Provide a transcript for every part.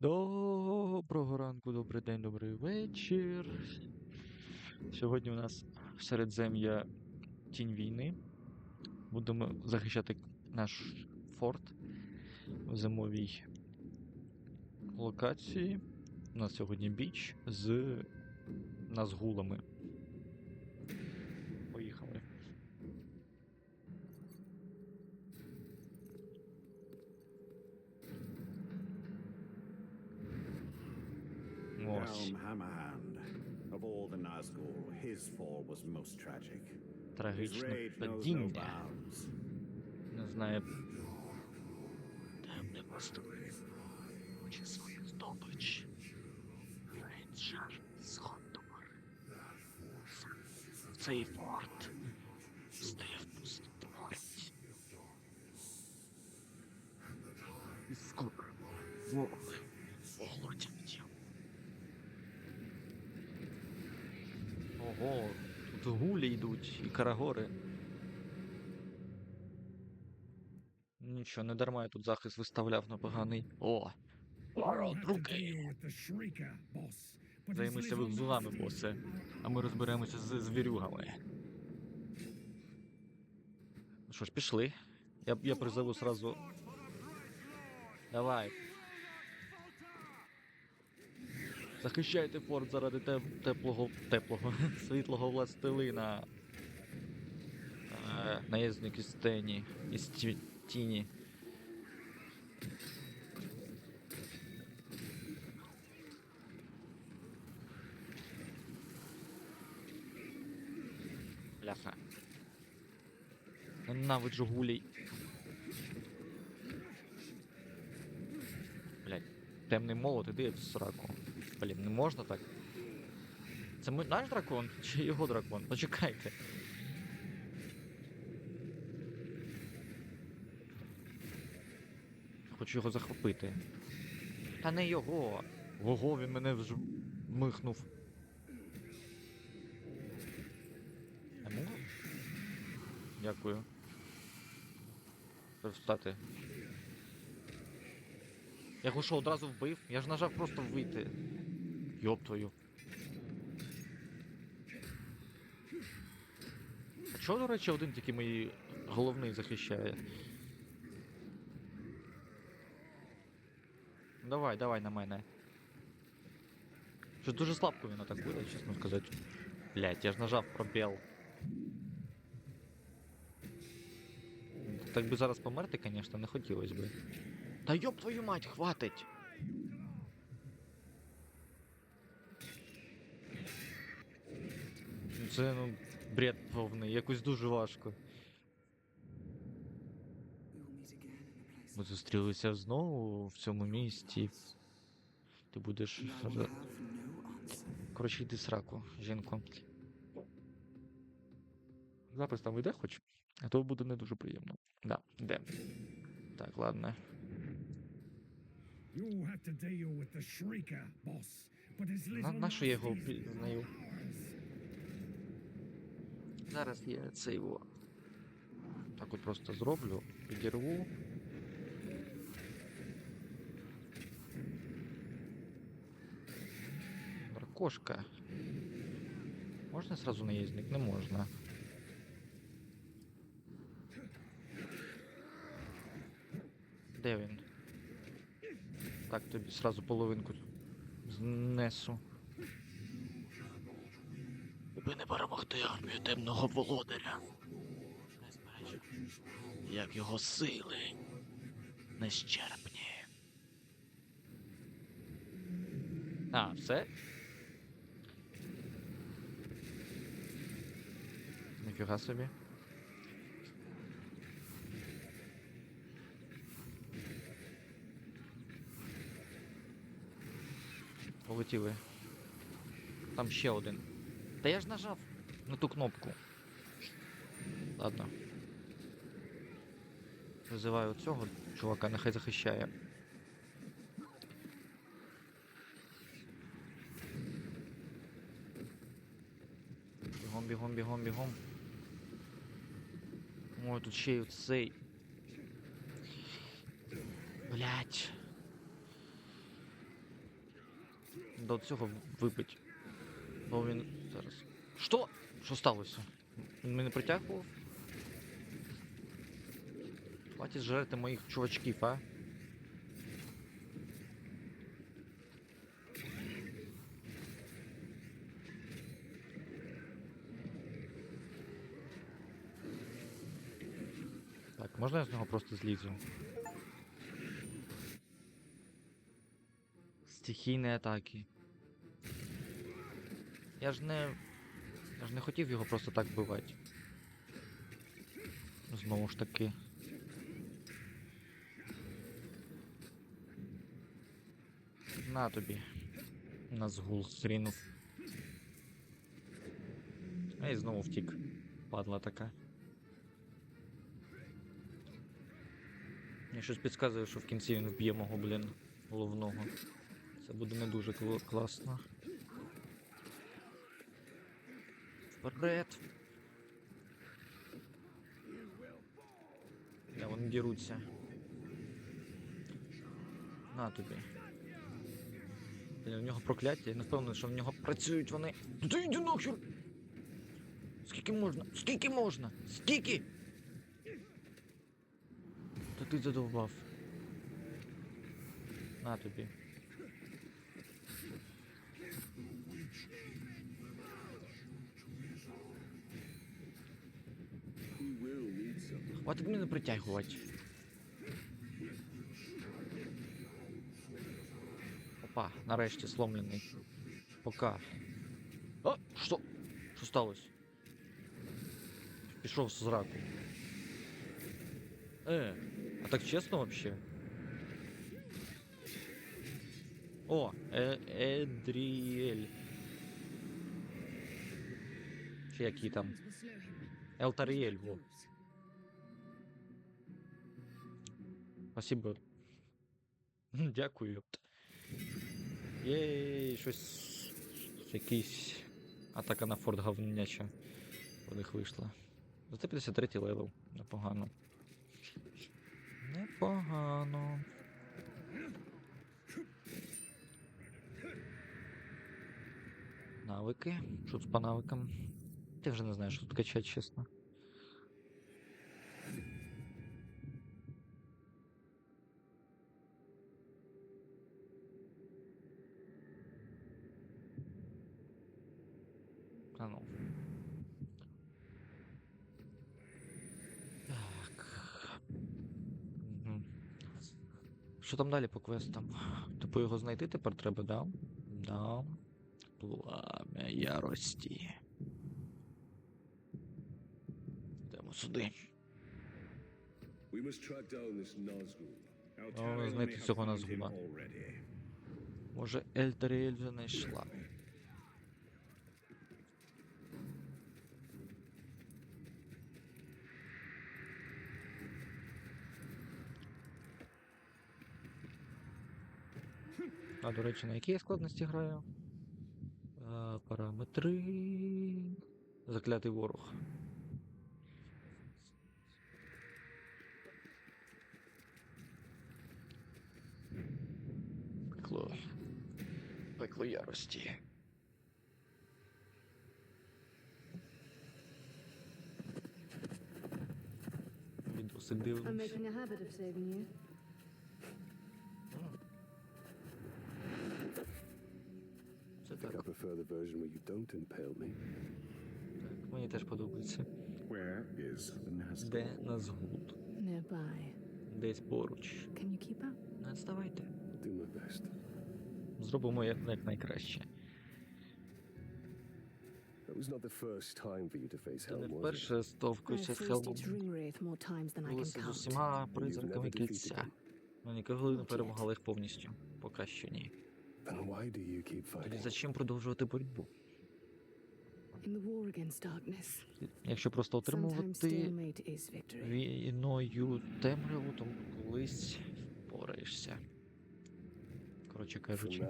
Доброго ранку, добрий день, добрий вечір. Сьогодні у нас середзем'я Тінь війни. Будемо захищати наш форт в зимовій локації. У нас сьогодні біч з назгулами. Трагічне падіння. Не знаю. Темне пастух. Хоче свою здобич. Рейнджер з цей форт. Ого, тут гулі йдуть і карагори. Нічого, не дарма я тут захист виставляв на поганий. О! Руки! Займися вигзунами, босе. А ми розберемося з звірюгами. Ну що ж, пішли. Я, я призову сразу. Давай. Захищайте форт заради теп- теплого. теплого. світлого властелина. Е, Наїзник із тені. Із ті- тіні. Бляха. Ненавиджу гулей. Блять, темний молот, іди в сраку. Блін, не можна так. Це ми, наш дракон чи його дракон? Почекайте. Хочу його захопити. Та не його. Ого, він мене вже михнув. Йому? Дякую. Встати. Я його що, одразу вбив? Я ж нажав просто вийти. Йоп твою. А чого, до речі, один тільки мій головний захищає? Давай, давай на мене. Щось дуже слабко він атакує, чесно сказати. Блять, я ж нажав пробіл. Так би зараз померти, звісно, не хотілося би. Та йоп твою мать, хватить! Це ну бред повний, якось дуже важко. Ми зустрілися знову в цьому місті. Ти будеш. Коротше, йди сраку, жінко. Запис там йде хоч? А то буде не дуже приємно. Да, йде. Так, ладно. На, на що я його пізнаю? Зараз я це його. Так от просто зроблю, підірву. Дракошка. Можна сразу наїзник? Не можна. Де він? Так, тобі сразу половинку знесу. Ви не перемогти армію темного володаря. Як його сили нещерпні. А, все? Ніфіга собі. Полетіли. Там ще один. Та я ж нажав на ту кнопку. Ладно. Визиваю цього чувака, нехай захищає. Бігом, бігом, бігом, бігом. Ой, тут ще й цей. Блять. до цього вибить. Бо він зараз. Що? Що сталося? Він мене притягував? Хватить жерти моїх чувачків, а? Так, можна я з нього просто злізу? Стихійні атаки. Я ж не. Я ж не хотів його просто так вбивати. Знову ж таки. На тобі. Назгул зрінув. А і знову втік. Падла така. Я щось підказує, що в кінці він вб'є мого, блін, головного. Це буде не дуже кл- класно. Вперед! Да, вони діруться. На тобі. Блін, у нього прокляття, я не впевнений, що в нього працюють вони. Та ти йди нахер! Скільки можна? Скільки можна? Скільки? Та ти задовбав. На тобі. Хватить мене притягувати. Опа, нарешті сломлений. Пока. А, що? Що сталося? Пішов з зраку. Е, а так чесно вообще? О, е Едріель. Чи який там? Елтаріель, во. Спасибо. Дякую. Єй, щось. Якийсь атака на форт говняча. У них вийшла. Зате 53 левел. Непогано. Непогано. Навики. Що тут по навикам? Я вже не знаю, що тут качати, чесно. А ну. Так. Мгм. Що там далі по квестам? Типу його знайти тепер треба, да? Да. Пламя ярості. Сюди. Oh, знайти цього found Назгула. Може, Ельтеріель вже знайшла. А, до речі, на якій я складності граю? А, параметри. Заклятий ворог. Ярості. Відосик I'm making a habit of saving you. Це I think I так. prefer the version where you don't impale me. так. Мені теж подобається. Where is the Nazgul? Де Назгул? Nearby. Десь поруч. Can you keep up? Не відставайте. I'll do my best. Зробимо як, найкраще. Це не вперше стовкуюся з Хелмом. Билися з усіма призраками кільця. Ну ніколи не перемагали їх повністю. Поки що ні. Тоді зачем продовжувати боротьбу? Якщо просто отримувати війною темряву, то колись впораєшся. Коротше кажучи,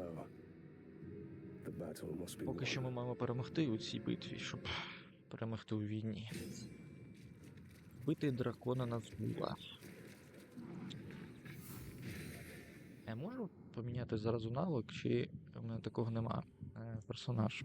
поки що ми маємо перемогти у цій битві, щоб перемогти у війні. Бити дракона на згула. Я можу поміняти зразу навик, чи в мене такого нема. Е, персонаж.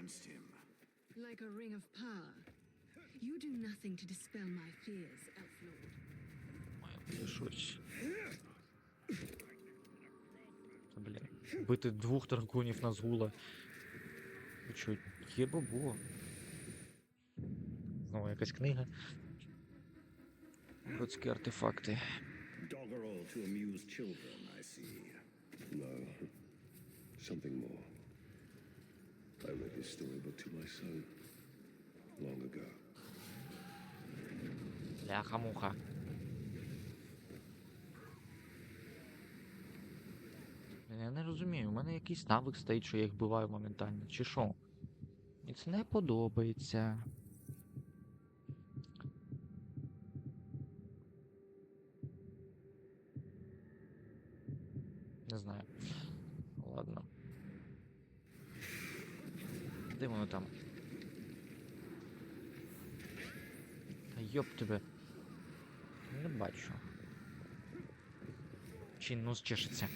against him. Like a ring of power. You do nothing to dispel my fears, Elflord. Та, блін. Бити двох драконів на згула. Ви що, є бабо? Знову якась книга. Городські артефакти. Doggerel to amuse children, I see. No. Something more. I read this storybook to my son long ago. Ляха-муха. Я не розумію, у мене якийсь навик стоїть, що я їх вбиваю моментально, чи що? Мені це не подобається. Не знаю. Ладно. Де воно там? Та йоп тебе. Не бачу. Чи нос чешеться.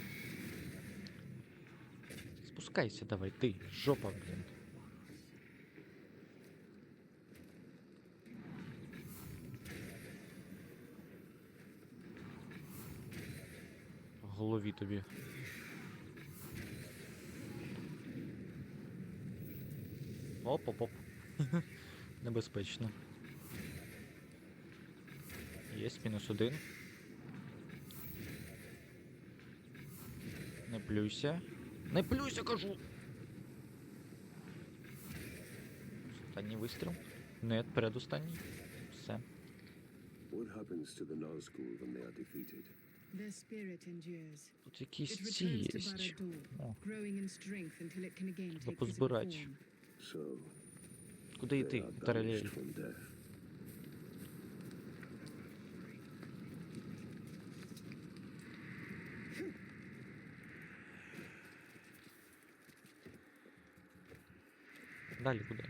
Спускайся давай, ти, жопа, блін. Голові тобі. Оп-оп-оп. Небезпечно. Єсть мінус один. Не плюйся. Не плюйся, кажу. Останній вистріл. Нет, передостанній. Все. What happens to the Nazgul when they are defeated? Their spirit endures. Тут якісь It ці returns to. Barad-dûr, О, growing in strength until it can again Треба позбирати. Куди йти, death. Далі куди?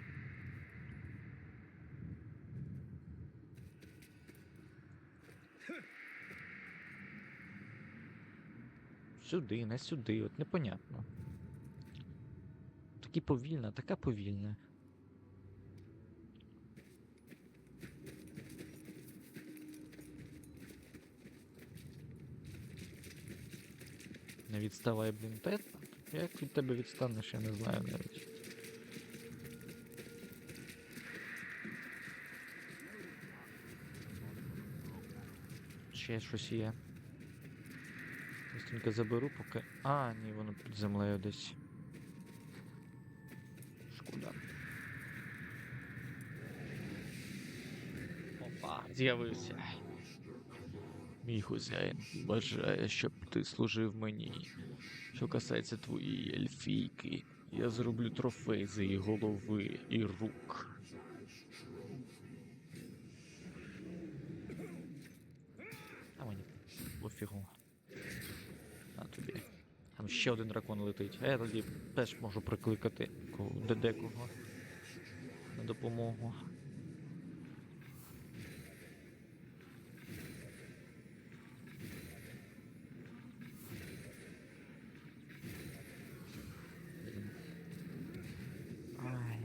Сюди, не сюди, от непонятно. Такі повільна, така повільна. Не відставай, блін, те. Як від тебе відстанеш, я не знаю навіть. Ще щось є. Быстренько заберу, поки. А, ні, воно під землею десь. З'явився. Мій хазяїн бажає, щоб ти служив мені. Що касається твоєї ельфійки, я зроблю трофей з її голови і рук. А мені пофігу. На тобі. Там ще один дракон летить. А я тоді теж можу прикликати кого- на допомогу. Ай,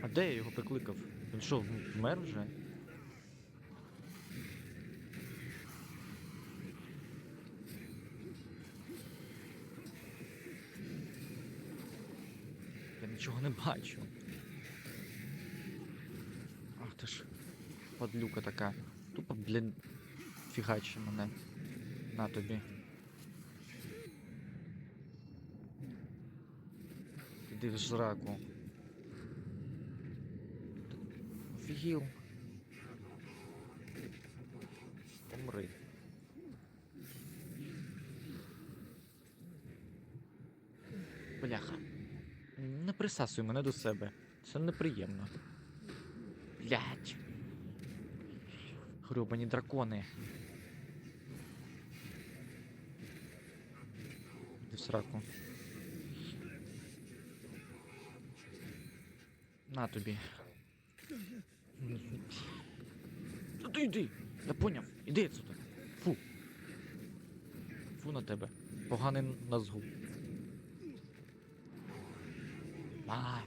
А де я його прикликав? Він що, вмер вже? Я нічого не бачу. Ах ти ж. Падлюка така. Тупо, блін, фігачі мене. На тобі. Іди в жраку. Офігів. Помри. Бляха. Не присасуй мене до себе. Це неприємно. Блять. Гребані дракони. Іди в сраку. На тобі. Ну ти йди. Я поняв. Іди отсюди. Фу. Фу на тебе. Поганий назгул. А.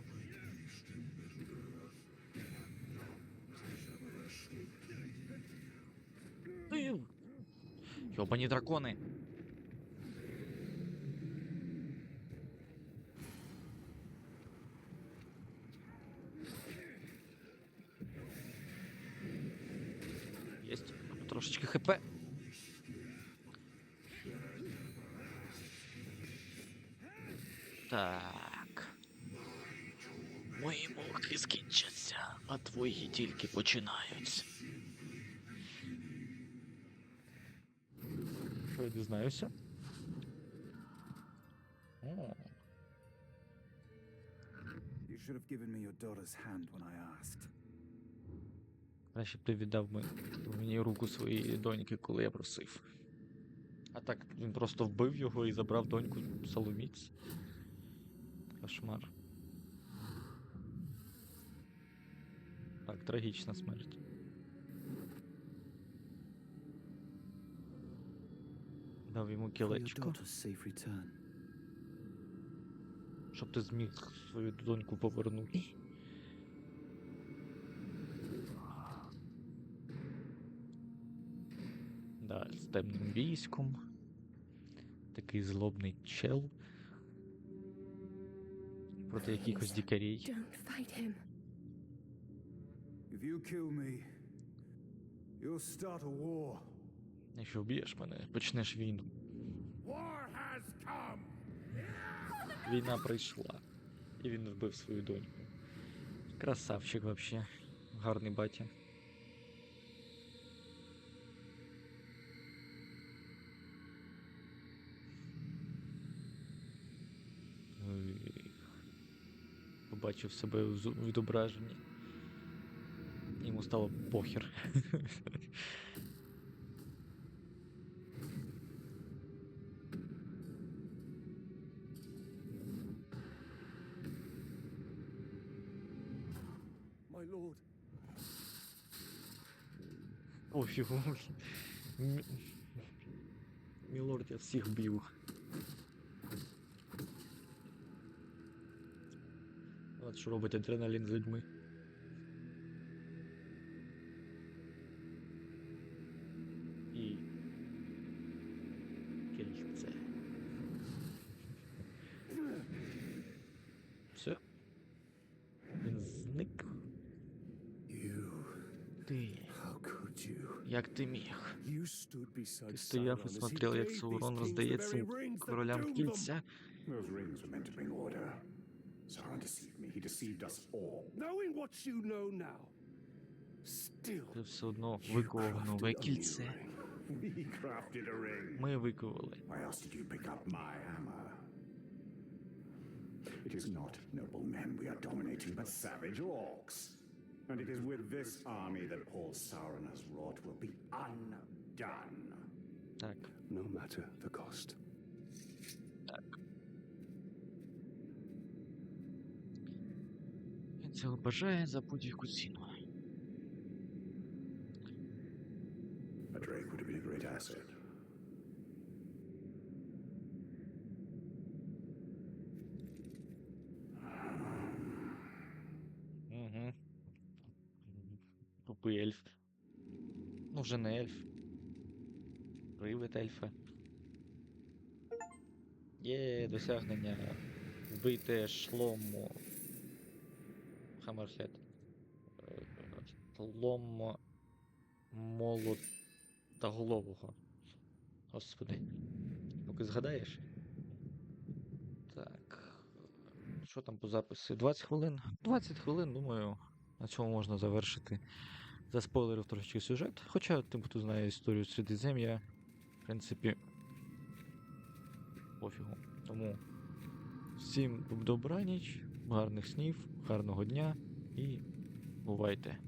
Йобані дракони. Єсть. Трошечки хп. Так. Мої муки скінчаться, а твої тільки починаються. Що? О, You should have given me your daughter's hand when I asked. краще б ти віддав мені руку своєї доньки, коли я просив. А так він просто вбив його і забрав доньку Соломіць. Кошмар. Так, трагічна смерть. Дав йому кілечко, щоб ти зміг свою доньку повернути. Да, з темним військом. Такий злобний чел. Проти якихось дікарей. Don't fight him. If you kill me, you'll start a war. Якщо вб'єш мене, почнеш війну. Війна прийшла. І він вбив свою доньку. Красавчик вообще. Гарний батя. Побачив себе в відображенні. Йому стало похер. Пофігу. М- Мілорд, я всіх бив. От що робить адреналін з людьми. І. Кільце. Все. Він зник. Ти. Як ти міг? You stood beside Ти стояв і смотрел, як Саурон kings роздає the very цим rings that королям кільця. Those rings were meant to bring order. Sauron deceived me. He deceived us all. Knowing what you know now, still Ти все одно you виковав нове кільце. ring. We crafted a ring. Ми виковали. Why else did you pick up my hammer? It is not noble men we are dominating, but savage orcs. And it is with this army that all Sauron has wrought will be undone. Так. No matter the cost. Він цього бажає за будь-яку ціну. A Drake would have been a great asset. Ельф. Ну, вже не ельф. Привид ельфа. Є досягнення. Вбийте шлому. Хаммерхед. Шломо молотоголового. Господи. Поки згадаєш? Так. Що там по запису? 20 хвилин? 20 хвилин, думаю, на цьому можна завершити. Заспойлерив трошечки сюжет. Хоча тим, хто знає історію Середзем'я, в принципі, пофігу. Тому всім добраніч, гарних снів, гарного дня і бувайте.